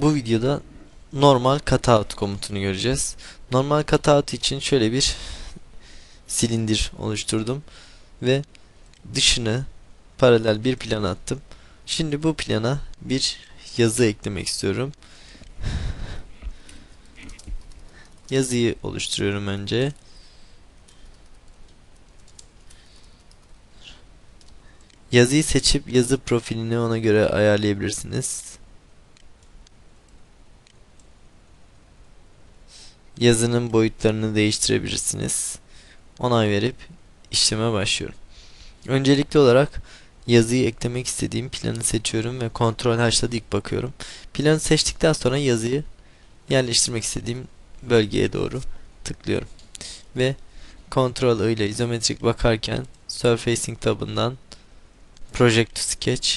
bu videoda normal cutout komutunu göreceğiz. Normal cutout için şöyle bir silindir oluşturdum ve dışını paralel bir plan attım. Şimdi bu plana bir yazı eklemek istiyorum. Yazıyı oluşturuyorum önce. Yazıyı seçip yazı profilini ona göre ayarlayabilirsiniz. Yazının boyutlarını değiştirebilirsiniz. Onay verip işleme başlıyorum. Öncelikli olarak yazıyı eklemek istediğim planı seçiyorum ve kontrol haşla dik bakıyorum. Planı seçtikten sonra yazıyı yerleştirmek istediğim bölgeye doğru tıklıyorum. Ve I ile izometrik bakarken Surfacing tabından Project to Sketch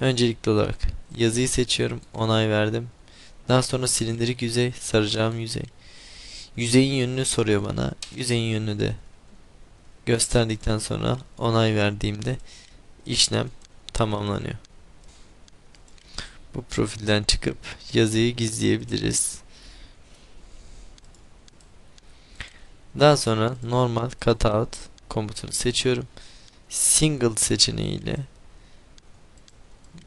öncelikli olarak yazıyı seçiyorum. Onay verdim. Daha sonra silindirik yüzey, saracağım yüzey. Yüzeyin yönünü soruyor bana. Yüzeyin yönünü de gösterdikten sonra onay verdiğimde işlem tamamlanıyor. Bu profilden çıkıp yazıyı gizleyebiliriz. Daha sonra normal cutout komutunu seçiyorum. Single seçeneğiyle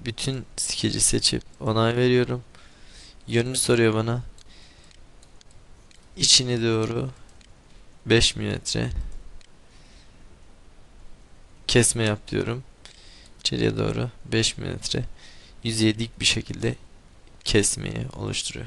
bütün skeci seçip onay veriyorum. Yönünü soruyor bana. İçine doğru 5 mm kesme yap diyorum. İçeriye doğru 5 mm yüzeye dik bir şekilde kesmeyi oluşturuyor.